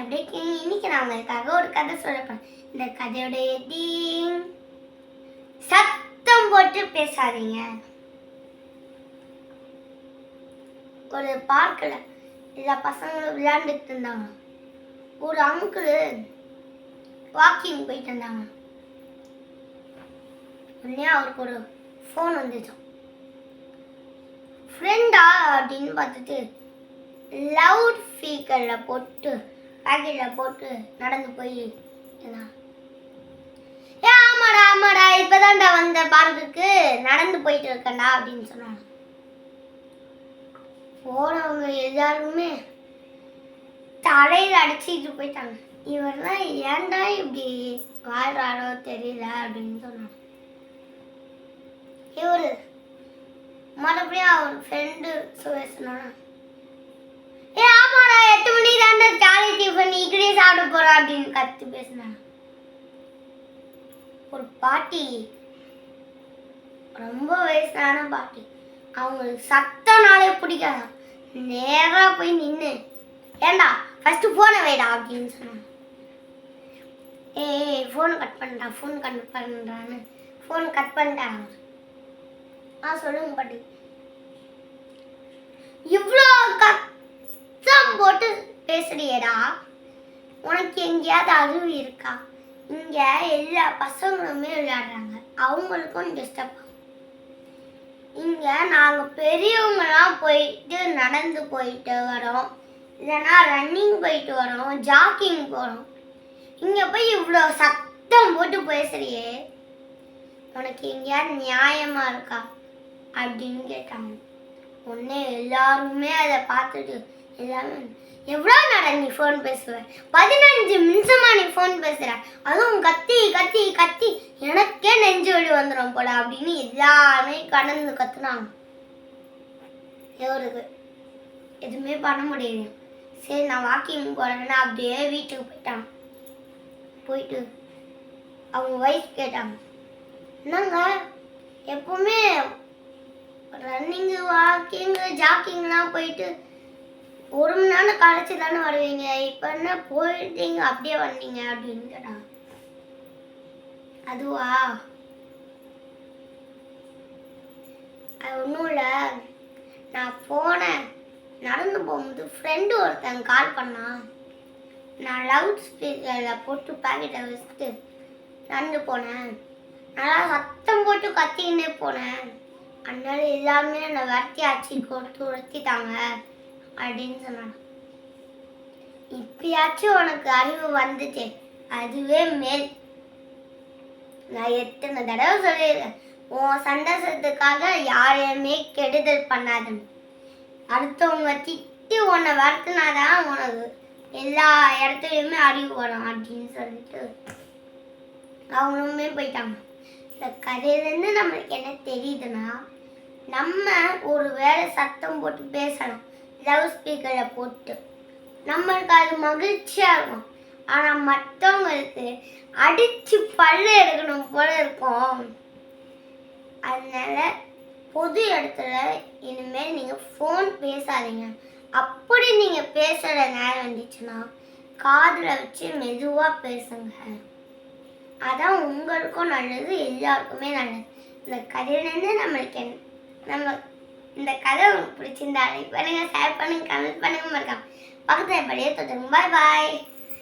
அப்படியே இன்னைக்கு நான் உங்களுக்காக ஒரு கதை சொல்லப்பேன் இந்த கதையோட எடிங் சத்தம் போட்டு பேசாதீங்க. ஒரு பார்க்கில் எல்லா பசங்களும் விளையாண்டுட்டு இருந்தாங்க. ஒரு அங்கிள் வாக்கிங் போயிட்டு இருந்தாங்க. உடனே அவருக்கு ஒரு ஃபோன் வந்துச்சு. ஃப்ரெண்டா அப்படின்னு பார்த்துட்டு லவுட் ஸ்பீக்கரில் போட்டு பேக்கேஜில் போட்டு நடந்து போய் ஏ ஆமாடா ஆமாடா இப்போதான்டா வந்த பார்க்குக்கு நடந்து போயிட்டு இருக்கேன்டா அப்படின்னு சொன்னாங்க. போனவங்க எல்லாருமே தலையில் அடிச்சிட்டு போயிட்டாங்க. இவர்லாம் ஏன்டா இப்படி வாழ்றாரோ தெரியல அப்படின்னு சொன்னாங்க. இவர் மறுபடியும் அவர் ஃப்ரெண்டு சொன்னாங்க அப்படின்னு கத்தி பேசினாங்க ஒரு பாட்டி. ரொம்ப வயசான பாட்டி. அவங்களுக்கு சத்தம்னாலே பிடிக்காது? நேராக போய் நின்று ஏண்டா ஃபஸ்ட்டு ஃபோனை வைடா அப்படின்னு சொன்னாங்க ஏய் ஃபோன் கட் பண்ணுறா ஃபோன் கட் பண்ணுறான்னு ஃபோன் கட் பண்ணிட்டாங்க அவர். ஆ சொல்லுங்க பாட்டி. இவ்வளோ கத்தம் போட்டு பேசுறியேடா. உனக்கு எங்கேயாவது அறிவு இருக்கா? இங்கே எல்லா பசங்களுமே விளையாடுறாங்க. அவங்களுக்கும் டிஸ்டர்ப் ஆகும். இங்கே நாங்கள் பெரியவங்கலாம் போயிட்டு நடந்து போயிட்டு வரோம். இல்லைன்னா ரன்னிங் போயிட்டு வரோம் ஜாக்கிங் போகிறோம் இங்கே போய் இவ்வளோ சத்தம் போட்டு பேசுறியே. உனக்கு எங்கேயாவது நியாயமாக இருக்கா? அப்படின்னு கேட்டாங்க. உடனே எல்லாருமே அதை பார்த்துட்டு எல்லாமே எவ்வளோ நேரம் நீ ஃபோன் பேசுவ? பதினஞ்சு நிமிஷமா நீ ஃபோன் பேசுகிற அதுவும் கத்தி கத்தி கத்தி. எனக்கே நெஞ்சு வழி வந்துடும் போல அப்படின்னு எல்லாமே கடந்து கத்துனாங்க. எவருக்கு? எதுவுமே பண்ண முடியல. சரி நான் வாக்கிங் போகிறேன்னா அப்படியே வீட்டுக்கு போயிட்டான் போயிட்டு அவங்க ஒய்ஃப் கேட்டாங்க. என்னங்க? எப்பவுமே ரன்னிங்கு வாக்கிங்கு ஜாக்கிங்லாம் போயிட்டு ஒரு மணி நேரம் கழிச்சு தானே வருவீங்க. இப்போ என்ன போயிட்டீங்க? அப்படியே வந்தீங்க அப்படின்னு அதுவா? அது ஒன்றும் இல்லை. நான் போனேன். நடந்து போகும்போது ஃப்ரெண்டு ஒருத்தன் கால் பண்ணான் நான் லவுட் ஸ்பீக்கரில் போட்டு பாக்கெட்டை வச்சுட்டு நடந்து போனேன். நல்லா சத்தம் போட்டு கத்திக்கிட்டே போனேன். அதனால எல்லாமே என்னை விரட்டி ஆச்சு கொடுத்து உரத்திட்டாங்க. அப்படின்னு சொன்னாங்க. இப்பயாச்சும் உனக்கு அறிவு வந்துச்சு. அதுவே மேல். நான் எத்தனை தடவை சொல்லியிருக்கேன் உன் சந்தோஷத்துக்காக யாரையுமே கெடுதல் பண்ணாதுன்னு. அடுத்தவங்க திட்டி உன்னை வருத்தினாதான் உனக்கு எல்லா இடத்துலையுமே அறிவு வரும் அப்படின்னு சொல்லிட்டு அவங்களுமே போயிட்டாங்க. இந்த கதையிலேருந்து நம்மளுக்கு என்ன தெரியுதுன்னா நம்ம ஒரு வேளை சத்தம் போட்டு பேசலாம் லவ் ஸ்பீக்கரை போட்டு. நம்மளுக்கு அது மகிழ்ச்சியாக இருக்கும் ஆனால் மற்றவங்களுக்கு அடித்து பல்ல எடுக்கணும் போல இருக்கும். அதனால பொது இடத்துல இனிமேல் நீங்கள் ஃபோன் பேசாதீங்க. அப்படி நீங்கள் பேசுகிற நேரம் வந்துச்சுன்னா காதில் வச்சு மெதுவாக பேசுங்க. அதான் உங்களுக்கும் நல்லது எல்லாருக்குமே நல்லது. இந்த கதையிலேருந்து நம்மளுக்கு என்ன நம்ம இந்த கதை உங்களுக்கு பிடிச்சிருந்தா லைக் பண்ணுங்கள் ஷேர் பண்ணுங்க கமெண்ட் பண்ணுங்க. மறக்காம பக்கத்தில் படியே தொட்டுருங்க. பாய் பாய்